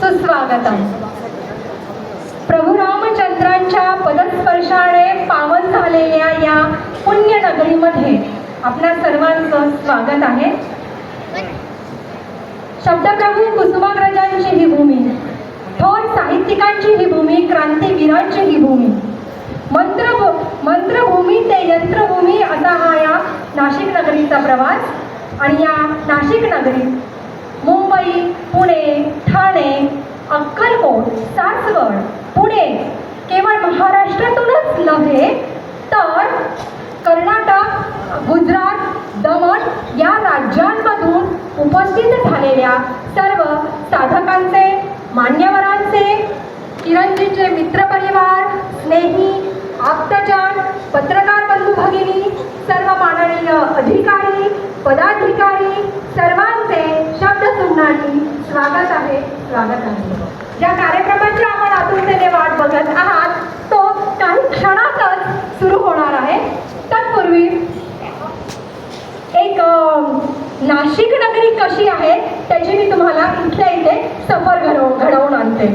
सुस्वागतम. प्रभू रामचंद्रांच्या पदस्पर्शाने पावन झालेल्या या पुण्यनगरीमध्ये आपल्या सर्वांचं स्वागत आहे. शब्दप्रभू कुसुमाग्रजांची ही भूमी थोर साहित्यिकांची ही भूमी क्रांतीवीरांची ही भूमी मंत्र मंत्रभूमी ते यंत्रभूमी असा हा या नाशिक नगरीचा प्रवास आणि या नाशिक नगरीत मुंबई पुणे ठाणे अक्कलकोट सासवड पुणे. केवळ महाराष्ट्रातूनच नव्हे तर कर्नाटक गुजरात दमण या राज्यांमधून उपस्थित झालेल्या सर्व साधकांचे मान्यवरांचे किरणजीचे मित्रपरिवार स्नेही आप्तजन पत्रकार बंधू भगिनी सर्व माननीय अधिकारी पदाधिकारी सर्वांना स्वागत आहे स्वागत आहे. ज्या कार्यक्रमाची आपण आतुरतेने वाट बघत आहात. तो काही क्षणातच सुरू होणार आहे. तत्पूर्वी एक नाशिक नगरी कशी आहे त्याची मी तुम्हाला इथल्या इथे सफर घडव घडवून आणते.